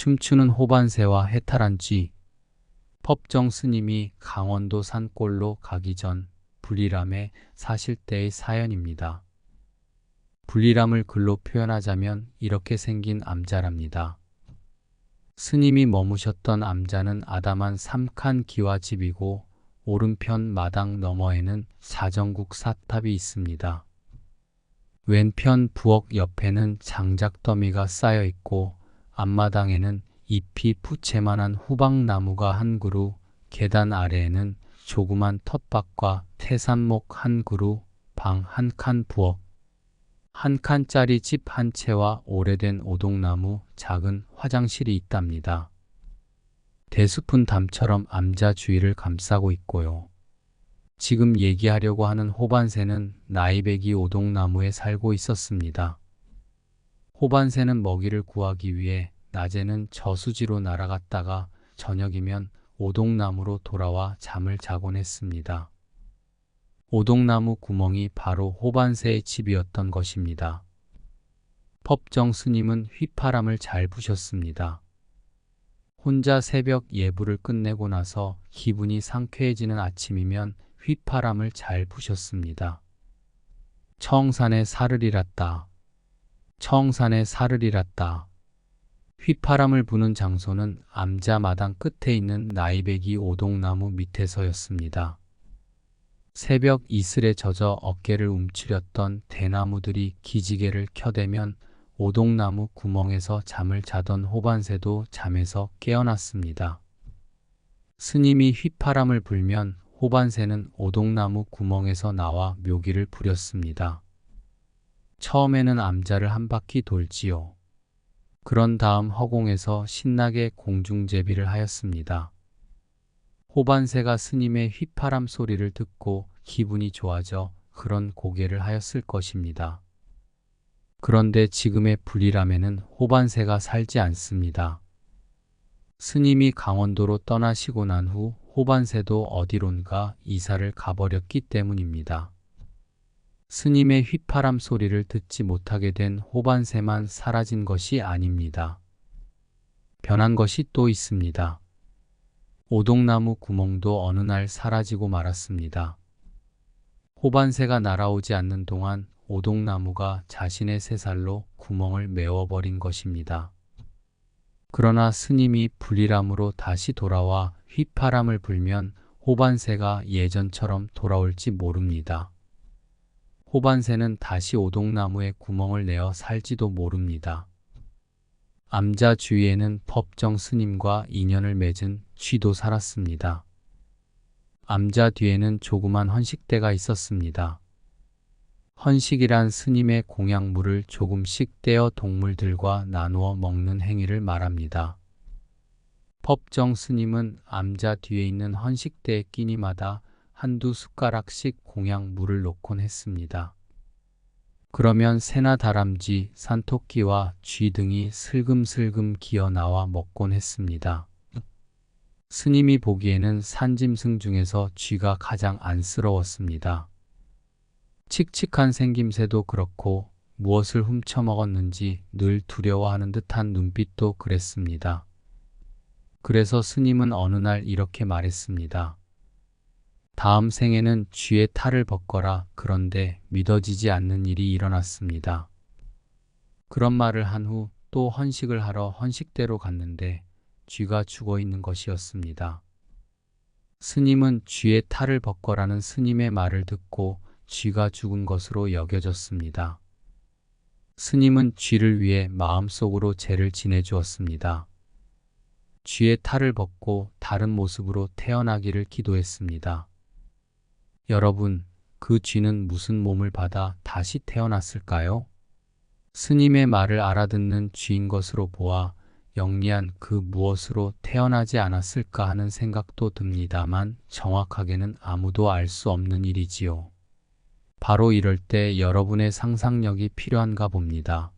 춤추는 호반새와 해탈한 쥐. 법정 스님이 강원도 산골로 가기 전 불이람에 사실 때의 사연입니다. 불이람을 글로 표현하자면 이렇게 생긴 암자랍니다. 스님이 머무셨던 암자는 아담한 삼칸 기와집이고 오른편 마당 너머에는 사정국 사탑이 있습니다. 왼편 부엌 옆에는 장작 더미가 쌓여 있고 앞마당에는 잎이 푸채만한 후박나무가 한 그루, 계단 아래에는 조그만 텃밭과 태산목 한 그루, 방 한 칸 부엌, 한 칸짜리 집 한 채와 오래된 오동나무 작은 화장실이 있답니다. 대수푼 담처럼 암자 주위를 감싸고 있고요. 지금 얘기하려고 하는 호반새는 나이배기 오동나무에 살고 있었습니다. 호반새는 먹이를 구하기 위해 낮에는 저수지로 날아갔다가 저녁이면 오동나무로 돌아와 잠을 자곤 했습니다. 오동나무 구멍이 바로 호반새의 집이었던 것입니다. 법정 스님은 휘파람을 잘 부셨습니다. 혼자 새벽 예불을 끝내고 나서 기분이 상쾌해지는 아침이면 휘파람을 잘 부셨습니다. 청산에 사르리랐다. 청산에 사르리랐다. 휘파람을 부는 장소는 암자 마당 끝에 있는 나이배기 오동나무 밑에서였습니다. 새벽 이슬에 젖어 어깨를 움츠렸던 대나무들이 기지개를 켜대면 오동나무 구멍에서 잠을 자던 호반새도 잠에서 깨어났습니다. 스님이 휘파람을 불면 호반새는 오동나무 구멍에서 나와 묘기를 부렸습니다. 처음에는 암자를 한 바퀴 돌지요. 그런 다음 허공에서 신나게 공중제비를 하였습니다. 호반새가 스님의 휘파람 소리를 듣고 기분이 좋아져 그런 고개를 하였을 것입니다. 그런데 지금의 불이람에는 호반새가 살지 않습니다. 스님이 강원도로 떠나시고 난 후 호반새도 어디론가 이사를 가버렸기 때문입니다. 스님의 휘파람 소리를 듣지 못하게 된 호반새만 사라진 것이 아닙니다. 변한 것이 또 있습니다. 오동나무 구멍도 어느 날 사라지고 말았습니다. 호반새가 날아오지 않는 동안 오동나무가 자신의 새살로 구멍을 메워버린 것입니다. 그러나 스님이 불이람으로 다시 돌아와 휘파람을 불면 호반새가 예전처럼 돌아올지 모릅니다. 호반새는 다시 오동나무에 구멍을 내어 살지도 모릅니다. 암자 주위에는 법정 스님과 인연을 맺은 쥐도 살았습니다. 암자 뒤에는 조그만 헌식대가 있었습니다. 헌식이란 스님의 공양물을 조금씩 떼어 동물들과 나누어 먹는 행위를 말합니다. 법정 스님은 암자 뒤에 있는 헌식대의 끼니마다 한두 숟가락씩 공양 물을 놓곤 했습니다. 그러면 새나 다람쥐, 산토끼와 쥐 등이 슬금슬금 기어 나와 먹곤 했습니다. 스님이 보기에는 산짐승 중에서 쥐가 가장 안쓰러웠습니다. 칙칙한 생김새도 그렇고 무엇을 훔쳐 먹었는지 늘 두려워하는 듯한 눈빛도 그랬습니다. 그래서 스님은 어느 날 이렇게 말했습니다. 다음 생에는 쥐의 탈을 벗거라 그런데 믿어지지 않는 일이 일어났습니다. 그런 말을 한 후 또 헌식을 하러 헌식대로 갔는데 쥐가 죽어 있는 것이었습니다. 스님은 쥐의 탈을 벗거라는 스님의 말을 듣고 쥐가 죽은 것으로 여겨졌습니다. 스님은 쥐를 위해 마음속으로 죄를 지내주었습니다. 쥐의 탈을 벗고 다른 모습으로 태어나기를 기도했습니다. 여러분, 그 쥐는 무슨 몸을 받아 다시 태어났을까요? 스님의 말을 알아듣는 쥐인 것으로 보아 영리한 그 무엇으로 태어나지 않았을까 하는 생각도 듭니다만 정확하게는 아무도 알 수 없는 일이지요. 바로 이럴 때 여러분의 상상력이 필요한가 봅니다.